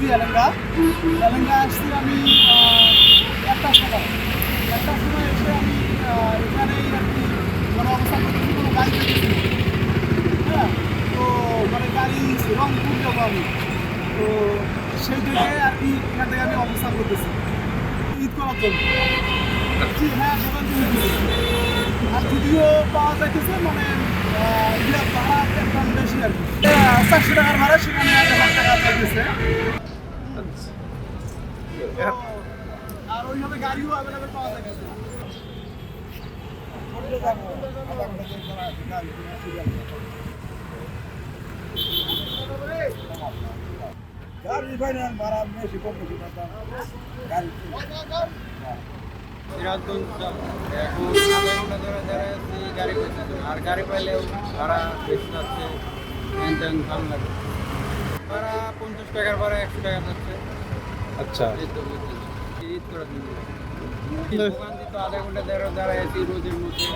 আসছি এলেঙ্গা এলেঙ্গা আসছি আমি আহ, একটার সময়। একটার সময় এসে আমি এখানেই আর কি মানে অবস্থান করতেছি কোনো গাড়ি পেতেছি হ্যাঁ তো মানে গাড়ি রংপুর যাব আমি তো সেই থেকে আর কি এখান থেকে আমি অবস্থান করতেছি। ঈদ করার জন্য। জি হ্যাঁ দোকান আর যদিও পাওয়া যাইতেছে মানে ভাড়া একদম বেশি আর কি। চারশো টাকার ভাড়া সেখানে এক হাজার টাকা যাইতেছে আর ওইভাবে গাড়িও অ্যাভেলেবেল পাওয়া যাইতেছে গাড়ি ফাইনাল ভাড়া বেশি কম বেশি গাড়ি সিরাজগঞ্জ এখন ধরে ধরে আছি গাড়ি পাইতেছে আর গাড়ি পাইলেও ভাড়া বেশি যাচ্ছে ভালো লাগে। ভাড়া পঞ্চাশ টাকার ভাড়া একশো টাকা যাচ্ছে। আচ্ছা। ঈদ করার জন্য আধা ঘণ্টা দাঁড়ায় আছি রোদের মধ্যে